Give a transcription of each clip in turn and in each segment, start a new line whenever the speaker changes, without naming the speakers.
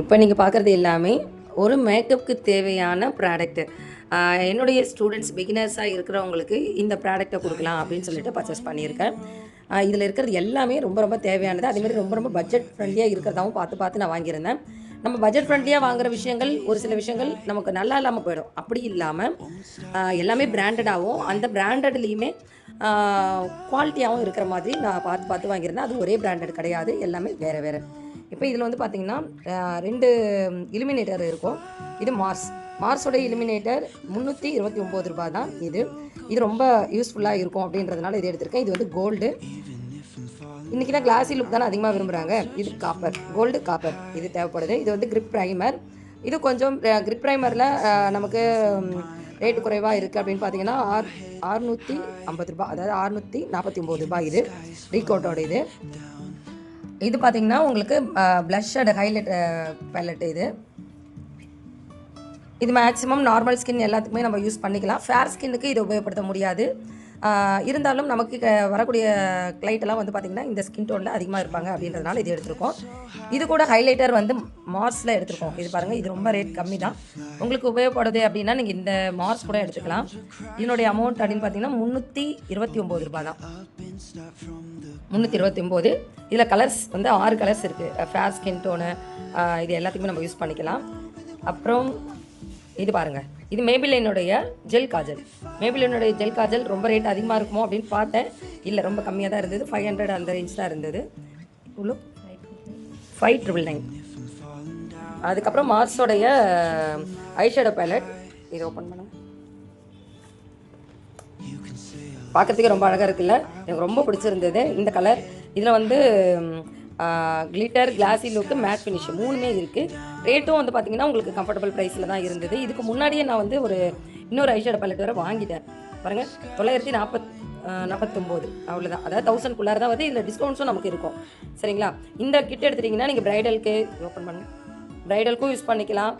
இப்போ நீங்கள் பார்க்குறது எல்லாமே ஒரு மேக்கப்புக்கு தேவையான ப்ராடக்ட்டு என்னுடைய ஸ்டூடெண்ட்ஸ் பிகினர்ஸாக இருக்கிறவங்களுக்கு இந்த ப்ராடக்ட்டை கொடுக்கலாம் அப்படின்னு சொல்லிட்டு பர்ச்சேஸ் பண்ணியிருக்கேன். இதில் இருக்கிறது எல்லாமே ரொம்ப ரொம்ப தேவையானது. அதேமாதிரி ரொம்ப ரொம்ப பட்ஜெட் ஃப்ரெண்ட்லியாக இருக்கிறதாவும் பார்த்து பார்த்து நான் வாங்கியிருந்தேன். நம்ம பட்ஜெட் ஃப்ரெண்ட்லியாக வாங்குற விஷயங்கள் ஒரு சில விஷயங்கள் நமக்கு நல்லா இல்லாமல் போயிடும். அப்படி இல்லாமல் எல்லாமே பிராண்டடாகவும் அந்த பிராண்டட்லேயுமே குவாலிட்டியாகவும் இருக்கிற மாதிரி நான் பார்த்து பார்த்து வாங்கியிருந்தேன். அது ஒரே பிராண்டட் கிடையாது. எல்லாமே வேறு வேறு. இப்போ இதில் வந்து பார்த்தீங்கன்னா ரெண்டு இலுமினேட்டர் இருக்கும். இது மார்ஸ் மார்ஸோட இலுமினேட்டர் முந்நூற்றி இருபத்தி ஒம்பது ரூபாய் தான் இது. இது ரொம்ப யூஸ்ஃபுல்லாக இருக்கும் அப்படின்றதுனால இது எடுத்திருக்கேன். இது வந்து கோல்டு இன்றைக்கி தான் கிளாஸி லுக் தானே அதிகமாக விரும்புகிறாங்க இது காப்பர் கோல்டு காப்பர் இது தேவைப்படுது. இது வந்து கிரிப் ப்ரைமர் இது கொஞ்சம் கிரிப் ப்ரைமரில் நமக்கு ரேட்டு குறைவாக இருக்குது அப்படின்னு பார்த்தீங்கன்னா ஆர் ஆறுநூற்றி ஐம்பது ரூபாய் அதாவது ஆறுநூற்றி நாற்பத்தி ஒம்பது ரூபாய் இது. ரீகோட்டோட இது. இது பார்த்தீங்கன்னா உங்களுக்கு ப்ளஷ்ஷோட ஹைலைட் பேலட் இது. இது மேக்ஸிமம் நார்மல் ஸ்கின் எல்லாத்துக்குமே நம்ம யூஸ் பண்ணிக்கலாம். ஃபேர் ஸ்கின்னுக்கு இதை உபயோகப்படுத்த முடியாது. இருந்தாலும் நமக்கு க- வரக்கூடிய கிளைட்டெல்லாம் வந்து பார்த்திங்கன்னா இந்த ஸ்கின் டோனில் அதிகமாக இருப்பாங்க அப்படின்றதுனால இது எடுத்திருக்கோம். இது கூட ஹைலைட்டர் வந்து மார்ஸில் எடுத்திருக்கோம். இது பாருங்கள் இது ரொம்ப ரேட் கம்மி தான் உங்களுக்கு உபயோகப்படுது அப்படின்னா நீங்கள் இந்த மார்ஸ் கூட எடுத்துக்கலாம். இதனுடைய அமௌண்ட் அப்படின்னு பார்த்தீங்கன்னா முந்நூற்றி இருபத்தி ஒம்பது ரூபாய் தான் முந்நூற்றி இருபத்தி ஒம்பது. இதில் கலர்ஸ் வந்து ஆறு கலர்ஸ் இருக்குது ஃபேர் ஸ்கின் டோனு இது எல்லாத்துக்குமே நம்ம யூஸ் பண்ணிக்கலாம். அப்புறம் இது பாருங்கள் இது மேபிலினுடைய ஜெல் காஜல். மேபிலினுடைய ஜெல் காஜல் ரொம்ப ரேட் அதிகமாக இருக்குமோ அப்படின்னு பார்த்தேன். இல்லை ரொம்ப கம்மியாக தான் இருந்தது. ஃபைவ் ஹண்ட்ரட் அந்த ரேஞ்ச் தான் இருந்தது. இவ்வளோ ஃபைவ் ட்ரிபிள் நைன் அதுக்கப்புறம் மார்ஸோடைய ஐஷேடோ பேலட் இது ஓப்பன் பண்ணுங்கள் பார்க்கறதுக்கே ரொம்ப அழகாக இருக்குல்ல? எனக்கு ரொம்ப பிடிச்சிருந்தது. இந்த கலர் இதில் வந்து glitter glassy look matte finish மூணுமே இருக்குது ரேட்டும் வந்து பார்த்தீங்கன்னா உங்களுக்கு கம்ஃபர்டபுள் ப்ரைஸில் தான் இருந்தது. இதுக்கு முன்னாடியே நான் வந்து ஒரு இன்னொரு ஐஷேடோ பல்லட் வேறு வாங்கிட்டேன். பாருங்கள் தொள்ளாயிரத்தி நாற்பத் நாற்பத்தொம்போது அவ்வளோதான் அதாவது தௌசண்ட்குள்ளார தான் வந்து இதில் டிஸ்கவுண்ட்ஸும் நமக்கு இருக்கும். சரிங்களா? இந்த கிட் எடுத்துட்டிங்கன்னா நீங்கள் ப்ரைடலுக்கு ஓப்பன் பண்ணுங்கள் ப்ரைடலுக்கும் யூஸ் பண்ணிக்கலாம்.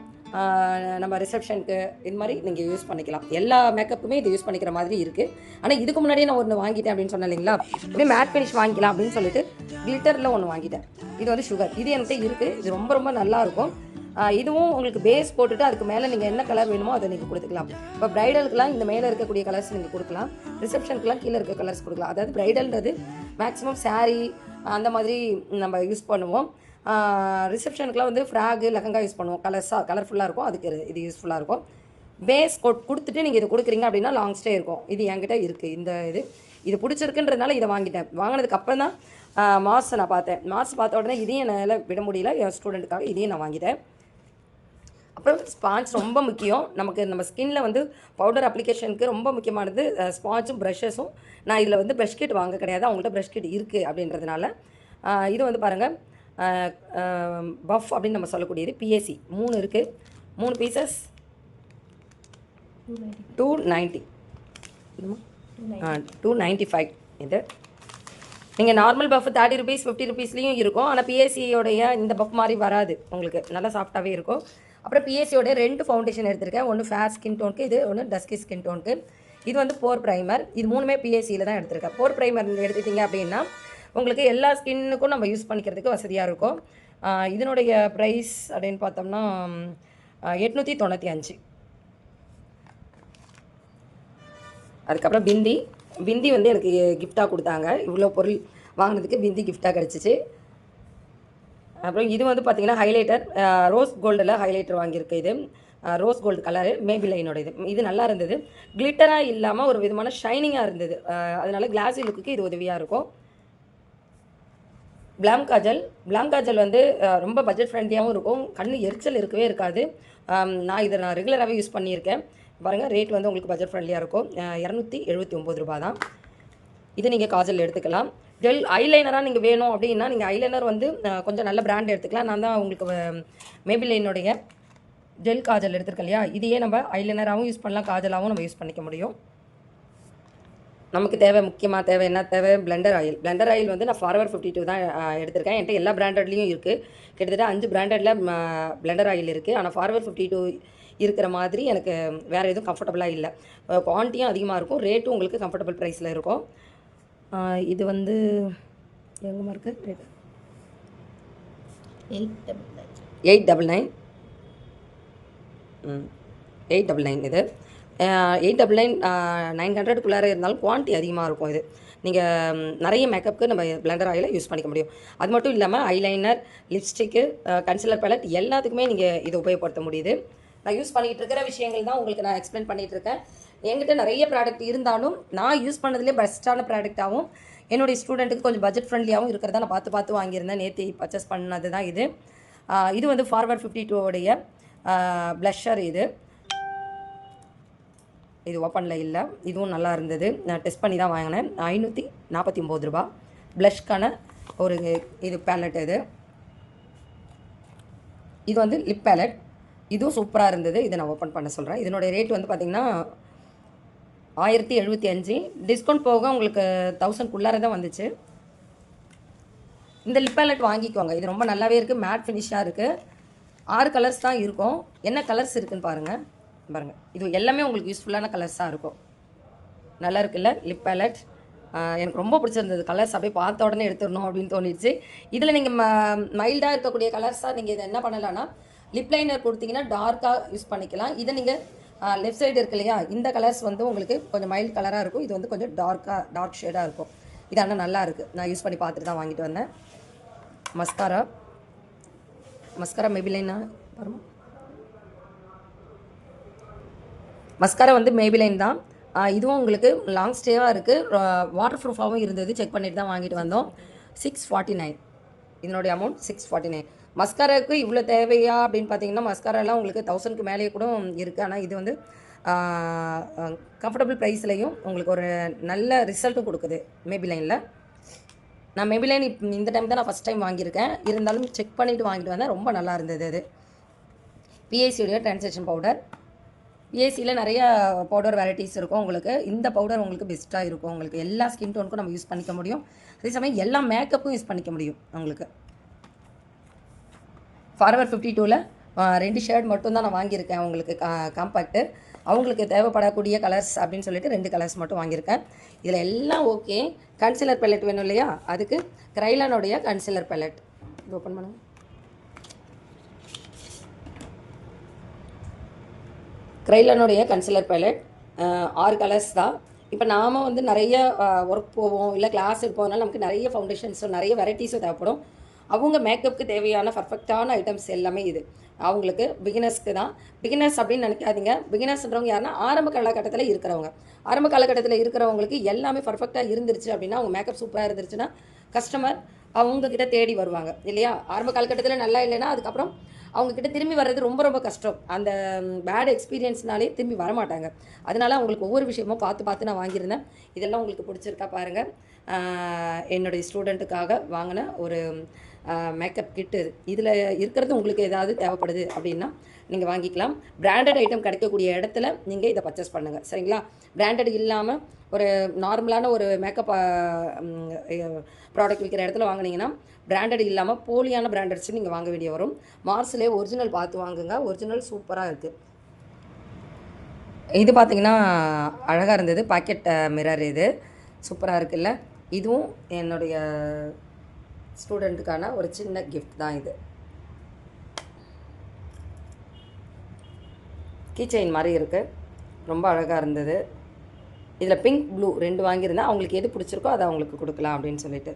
நம்ம ரிசப்ஷனுக்கு இது மாதிரி நீங்கள் யூஸ் பண்ணிக்கலாம். எல்லா மேக்கப்புமே இது யூஸ் பண்ணிக்கிற மாதிரி இருக்குது ஆனால் இதுக்கு முன்னாடியே நான் ஒன்று வாங்கிட்டேன் அப்படின்னு சொன்னேன் இல்லைங்களா? இப்படியே மேட் ஃபினிஷ் வாங்கிக்கலாம் அப்படின்னு சொல்லிட்டு கிளிட்டரில் ஒன்று வாங்கிட்டேன். இது வந்து சுகர் இது என்கிட்ட இருக்குது இது ரொம்ப ரொம்ப நல்லாயிருக்கும் இதுவும் உங்களுக்கு பேஸ் போட்டுட்டு அதுக்கு மேலே நீங்கள் என்ன கலர் வேணுமோ அதை நீங்கள் கொடுத்துக்கலாம். இப்போ ப்ரைடலுக்குலாம் இந்த மேலே இருக்கக்கூடிய கலர்ஸ் நீங்கள் கொடுக்கலாம். ரிசப்ஷனுக்குலாம் கீழே இருக்க கலர்ஸ் கொடுக்கலாம். அதாவது ப்ரைடல்ன்றது மேக்ஸிமம் சாரீ அந்த மாதிரி நம்ம யூஸ் பண்ணுவோம். ரிசப்ஷனுக்குலாம் வந்து ஃப்ராகு லெஹங்கா யூஸ் பண்ணுவோம். கலர்ஸாக கலர்ஃபுல்லாக இருக்கும். அதுக்கு இது- யூஸ்ஃபுல்லாக இருக்கும். பேஸ் கொடுத்துட்டு நீங்கள் இது கொடுக்குறீங்க அப்படின்னா லாங் ஸ்டே இருக்கும். இது என்கிட்ட இருக்குது இந்த இது. இது பிடிச்சிருக்குன்றதுனால இதை வாங்கிட்டேன். வாங்கினதுக்கு அப்புறம் தான் மாஸ் நான் பார்த்தேன். மார்ஸ் பார்த்த உடனே இதையும் என்னால் விட முடியல. என் ஸ்டூடெண்ட்டுக்காக இதையும் நான் வாங்கிட்டேன். அப்புறம் ஸ்பாஞ்ச் ரொம்ப முக்கியம். நமக்கு நம்ம ஸ்கின்ல வந்து பவுடர் அப்ளிகேஷனுக்கு ரொம்ப முக்கியமானது ஸ்பாஞ்சும் ப்ரஷஸும் நான் இதில் வந்து ப்ரஷ் கிட் வாங்க கிடையாது. அவங்கள்ட்ட ப்ரஷ் கிட் இருக்குது அப்படின்றதுனால இது வந்து பாருங்கள் பஃப் அப்படின்னு நம்ம சொல்லக்கூடியது பிஎஸ்சி மூணு இருக்குது மூணு pieces two ninety two ninety five இது. நீங்கள் normal puff thirty rupees fifty ருபீஸ்லேயும் இருக்கும். ஆனால் பிஎஸ்சியோடைய இந்த பஃப் மாதிரி வராது. உங்களுக்கு நல்லா சாஃப்டாகவே இருக்கும். அப்புறம் பிஎஸ்சியோடைய ரெண்டு ஃபவுண்டேஷன் எடுத்திருக்கேன். ஒன்று ஃபேர் ஸ்கின் டோனுக்கு இது ஒன்று டஸ்கி ஸ்கின் டோனுக்கு இது வந்து போர் ப்ரைமர் இது மூணுமே பிஎஸ்சியில் தான் எடுத்திருக்கேன். போர் ப்ரைமர் எடுத்துட்டீங்க அப்படின்னா உங்களுக்கு எல்லா ஸ்கின்னுக்கும் நம்ம யூஸ் பண்ணிக்கிறதுக்கு வசதியாக இருக்கும். இதனுடைய ப்ரைஸ் அப்படின்னு பார்த்தோம்னா எட்நூற்றி தொண்ணூற்றி அஞ்சு. அதுக்கப்புறம் பிந்தி. பிந்தி வந்து எனக்கு கிஃப்டாக கொடுத்தாங்க. இவ்வளோ பொருள் வாங்கினதுக்கு பிந்தி கிஃப்டாக கிடச்சிச்சு. அப்புறம் இது வந்து பார்த்தீங்கன்னா ஹைலைட்டர் ரோஸ் கோல்டில் ஹைலைட்டர் வாங்கியிருக்கு இது. ரோஸ் கோல்டு கலரு மேபிலைனோட இது இது நல்லா இருந்தது. கிளிட்டராக இல்லாமல் ஒரு விதமான ஷைனிங்காக இருந்தது. அதனால் கிளாஸி லுக்குக்கு இது உதவியாக இருக்கும். பிளாம் காஜல் பிளாம் காஜல் வந்து ரொம்ப பட்ஜெட் ஃப்ரெண்ட்லியாகவும் இருக்கும். கண் எரிச்சல் இருக்கவே இருக்காது. நான் இதை நான் ரெகுலராகவே யூஸ் பண்ணியிருக்கேன். பாருங்கள் ரேட் வந்து உங்களுக்கு பட்ஜெட் ஃப்ரெண்ட்லியாக இருக்கும். இரநூத்தி எழுபத்தி ஒம்பது ரூபா தான். இது நீங்கள் காஜல் எடுத்துக்கலாம். ஜெல் ஐலைனராக நீங்கள் வேணும் அப்படின்னா நீங்கள் ஐலைனர் வந்து கொஞ்சம் நல்ல பிராண்ட் எடுத்துக்கலாம். நான் தான் உங்களுக்கு மேபிலைனுடைய ஜெல் காஜல் எடுத்துருக்கேன் இல்லையா? இதையே நம்ம ஐலைனராகவும் யூஸ் பண்ணலாம். காஜலாகவும் நம்ம யூஸ் பண்ணிக்க முடியும். நமக்கு தேவை முக்கியமாக தேவை என்ன தேவை? பிளெண்டர் ஆயில் பிளெண்டர் ஆயில் வந்து நான் ஃபார்வர் ஃபிஃப்டி டூ தான் எடுத்திருக்கேன். என்கிட்ட எல்லா பிராண்டட்லேயும் இருக்குது கிட்டத்தட்ட அஞ்சு பிராண்டடில் பிளெண்டர் ஆயில் இருக்குது ஆனால் ஃபார்வர் ஃபிஃப்டி டூ இருக்கிற மாதிரி எனக்கு வேறு எதுவும் கம்ஃபர்டபுளாக இல்லை. குவான்டிட்டியும் அதிகமாக இருக்கும். ரேட்டும் உங்களுக்கு கம்ஃபர்டபுள் ப்ரைஸில் இருக்கும். இது வந்து எங்கம்மா இருக்குது rate
eight double nine
eight double nine eight double nine இது. எயிட் டபுள் நைன் நைன் ஹண்ட்ரடுக்குள்ளார இருந்தாலும் குவான்டிட்டி அதிகமாக இருக்கும் இது. நீங்கள் நிறைய மேக்கப்புக்கு நம்ம பிளெண்டர் ஆயிலை யூஸ் பண்ணிக்க முடியும். அது மட்டும் இல்லாமல் ஐலைனர் லிப்ஸ்டிக்கு கன்சிலர் பேலட் எல்லாத்துக்குமே நீங்கள் இதை உபயோகப்படுத்த முடியுது. நான் யூஸ் பண்ணிகிட்டு இருக்கிற விஷயங்கள் தான் உங்களுக்கு நான் எக்ஸ்பிளைன் பண்ணிகிட்டு இருக்கேன். என்கிட்ட நிறைய ப்ராடக்ட் இருந்தாலும் நான் யூஸ் பண்ணதுலேயே பெஸ்ட்டான ப்ராடக்டாகவும் என்னுடைய ஸ்டூடெண்ட்டுக்கு கொஞ்சம் பட்ஜெட் ஃப்ரெண்ட்லியாகவும் இருக்கிறதா நான் பார்த்து பார்த்து வாங்கியிருந்தேன். நேற்று பர்ச்சேஸ் பண்ணது தான் இது இது வந்து ஃபார்வர்ட் ஃபிஃப்டி டூ உடைய ப்ளஷர் இது. இது ஓப்பனில் இல்லை. இதுவும் நல்லா இருந்தது. நான் டெஸ்ட் பண்ணி தான் வாங்கினேன். ஐநூற்றி நாற்பத்தி ஒம்பது ரூபா. ப்ளஷ்க்கான ஒரு இது பேலட் இது. இது வந்து லிப் பேலட் இதுவும் சூப்பராக இருந்தது. இதை நான் ஓப்பன் பண்ண சொல்கிறேன் இதனுடைய ரேட் வந்து பார்த்திங்கன்னா ஆயிரத்தி எழுபத்தி அஞ்சு. டிஸ்கவுண்ட் போக உங்களுக்கு தௌசண்ட்குள்ளார தான் வந்துச்சு. இந்த லிப் பேலட் வாங்கிக்கோங்க. இது ரொம்ப நல்லாவே இருக்குது மேட் ஃபினிஷாக இருக்குது ஆறு கலர்ஸ் தான் இருக்கும். என்ன கலர்ஸ் இருக்குதுன்னு பாருங்கள் பாருங்கள் இது எல்லாமே உங்களுக்கு யூஸ்ஃபுல்லான கலர்ஸாக இருக்கும். நல்லா இருக்குல்ல? லிப் பேலட் எனக்கு ரொம்ப பிடிச்சிருந்தது கலர்ஸ் அப்படியே பார்த்த உடனே எடுத்துடணும் அப்படின்னு தோணிடுச்சு. இதில் நீங்கள் ம மைல்டாக இருக்கக்கூடிய கலர்ஸாக நீங்கள் இதை என்ன பண்ணலான்னா லிப் லைனர் கொடுத்தீங்கன்னா டார்க்காக யூஸ் பண்ணிக்கலாம். இதை நீங்கள் லெஃப்ட் சைடு இருக்கு இல்லையா? இந்த கலர்ஸ் வந்து உங்களுக்கு கொஞ்சம் மைல்ட் கலராக இருக்கும். இது வந்து கொஞ்சம் டார்க்காக டார்க் ஷேடாக இருக்கும். இது ஆனால் நல்லா இருக்குது நான் யூஸ் பண்ணி பார்த்துட்டு தான் வாங்கிட்டு வந்தேன். மஸ்காரா மஸ்காரா மெபிலைனா வரும். மஸ்காரா வந்து மேபிலைன் தான். இதுவும் உங்களுக்கு லாங் ஸ்டேவாக இருக்குது வாட்டர் ப்ரூஃபாகவும் இருந்தது. செக் பண்ணிட்டு தான் வாங்கிட்டு வந்தோம். சிக்ஸ் ஃபார்ட்டி நைன் இதனுடைய அமௌண்ட் சிக்ஸ் ஃபார்ட்டி நைன் மஸ்காராவுக்கு இவ்வளோ தேவையா அப்படின்னு பார்த்தீங்கன்னா மஸ்காராலாம் உங்களுக்கு தௌசண்ட்க்கு மேலேயே கூட இருக்குது ஆனால் இது வந்து கம்ஃபர்டபுள் ப்ரைஸ்லையும் உங்களுக்கு ஒரு நல்ல ரிசல்ட்டும் கொடுக்குது மேபிலைனில் நான் மேபிலைன் இப் இந்த டைம் தான் நான் ஃபஸ்ட் டைம் வாங்கியிருக்கேன். இருந்தாலும் செக் பண்ணிவிட்டு வாங்கிட்டு வந்தேன். ரொம்ப நல்லா இருந்தது அது. பிஐசியுடைய டிரான்சாக்ஷன் பவுடர் ஏசியில் நிறைய பவுடர் வெரைட்டிஸ் இருக்கும் உங்களுக்கு. இந்த பவுடர் உங்களுக்கு பெஸ்ட்டாக இருக்கும் உங்களுக்கு. எல்லா ஸ்கின் டோனுக்கும் நம்ம யூஸ் பண்ணிக்க முடியும். அதே சமயம் எல்லா மேக்கப்பும் யூஸ் பண்ணிக்க முடியும் உங்களுக்கு. ஃபார்வர் ஃபிஃப்டி டூவில் ரெண்டு ஷர்ட் மட்டும்தான் நான் வாங்கியிருக்கேன் உங்களுக்கு காம்பேக்ட்டு அவங்களுக்கு தேவைப்படக்கூடிய கலர்ஸ் அப்படின்னு சொல்லிட்டு ரெண்டு கலர்ஸ் மட்டும் வாங்கியிருக்கேன். இதில் எல்லாம் ஓகே கன்சிலர் பெலட் வேணும் இல்லையா? அதுக்கு க்ரைலானுடைய கன்சிலர் பெல்லட் இது ஓப்பன் பண்ணுங்கள் க்ரைலனுடைய கன்சிலர் பைலட் ஆறு கலர்ஸ் தான். இப்போ நாம் வந்து நிறைய ஒர்க் போவோம் இல்லை கிளாஸ் இருப்போம்னால நமக்கு நிறைய ஃபவுண்டேஷன்ஸும் நிறைய வெரைட்டிஸும் தேவைப்படும். அவங்க மேக்கப்புக்கு தேவையான பர்ஃபெக்டான ஐட்டம்ஸ் எல்லாமே இது. அவங்களுக்கு பிகினர்ஸ்க்கு தான். பிகினர்ஸ் அப்படின்னு நினைக்காதீங்க. பிகினர்ஸ்ன்றவங்க யாருன்னா ஆரம்ப காலகட்டத்தில் இருக்கிறவங்க. ஆரம்ப காலகட்டத்தில் இருக்கிறவங்களுக்கு எல்லாமே பர்ஃபெக்டாக இருந்துருச்சு அப்படின்னா அவங்க மேக்கப் சூப்பராக இருந்துருச்சுன்னா கஸ்டமர் அவங்கக்கிட்ட தேடி வருவாங்க இல்லையா? ஆரம்ப காலகட்டத்தில் நல்லா இல்லைன்னா அதுக்கப்புறம் அவங்கக்கிட்ட திரும்பி வர்றது ரொம்ப ரொம்ப கஷ்டம். அந்த பேட் எக்ஸ்பீரியன்ஸ்னாலே திரும்பி வரமாட்டாங்க. அதனால் அவங்களுக்கு ஒவ்வொரு விஷயமும் பார்த்து பார்த்து நான் வாங்கியிருந்தேன். இதெல்லாம் உங்களுக்கு பிடிச்சிருக்கா பாருங்கள் என்னுடைய ஸ்டூடெண்ட்டுக்காக வாங்கின ஒரு மேக்கப் கிட்டு இதில் இருக்கிறது உங்களுக்கு ஏதாவது தேவைப்படுது அப்படின்னா நீங்கள் வாங்கிக்கலாம். பிராண்டட் ஐட்டம் கிடைக்கக்கூடிய இடத்துல நீங்கள் இதை பர்ச்சேஸ் பண்ணுங்கள் சரிங்களா? பிராண்டட் இல்லாமல் ஒரு நார்மலான ஒரு மேக்கப் ப்ராடக்ட் விற்கிற இடத்துல வாங்கினீங்கன்னா பிராண்டட் இல்லாமல் போலியான பிராண்டட்ஸ் நீங்கள் வாங்க வேண்டிய வரும். மார்ஸ்லேயே ஒரிஜினல் பார்த்து வாங்குங்க. ஒரிஜினல் சூப்பராக இருக்குது இது பார்த்தீங்கன்னா அழகாக இருந்தது. பாக்கெட் மிரர் இது. சூப்பராக இருக்குல்ல? இதுவும் என்னுடைய ஸ்டூடெண்ட்டுக்கான ஒரு சின்ன கிஃப்ட் தான் இது. கீச்செயின் மாதிரி இருக்குது ரொம்ப அழகாக இருந்தது. இதில் பிங்க் ப்ளூ ரெண்டு வாங்கியிருந்தேன். அவங்களுக்கு எது பிடிச்சிருக்கோ அதை அவங்களுக்கு கொடுக்கலாம் அப்படின்னு சொல்லிட்டு.